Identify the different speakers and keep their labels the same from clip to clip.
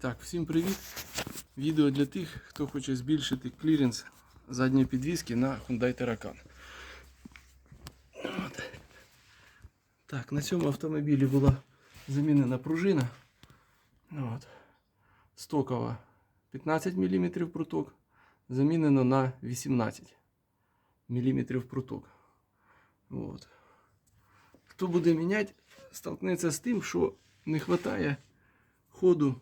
Speaker 1: так, всім привіт. Відео для тих, хто хоче збільшити кліренс задньої підвіски на Hyundai Terracan. От. Так, на цьому автомобілі була замінена пружина. От. Стокова 15 мм пруток. Замінено на 18 мм пруток. От. Хто буде міняти, столкнеться з тим, що не вистачає ходу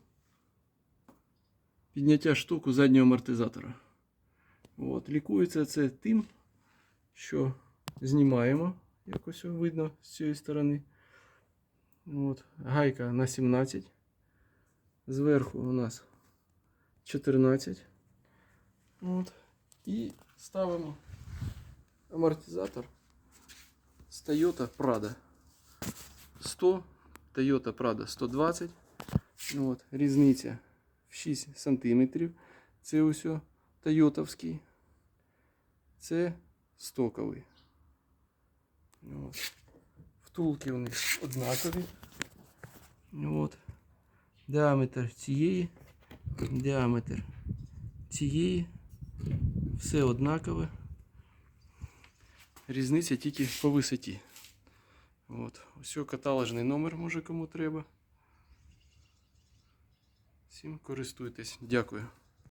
Speaker 1: підняття штуку заднього амортизатора. От, лікується це тим, що знімаємо, як ось видно з цієї сторони. От, гайка на 17. Зверху у нас 14. От, і ставимо амортизатор з Toyota Prado 100, Toyota Prado 120. От, різниця в 6 см. Це ось Тойотовський. Це стоковий. От. Втулки у них однакові. От. Діаметр цієї, діаметр цієї. Все однакове. Різниця тільки по висоті. От. Ось каталожний номер, може кому треба. Всім користуйтесь. Дякую.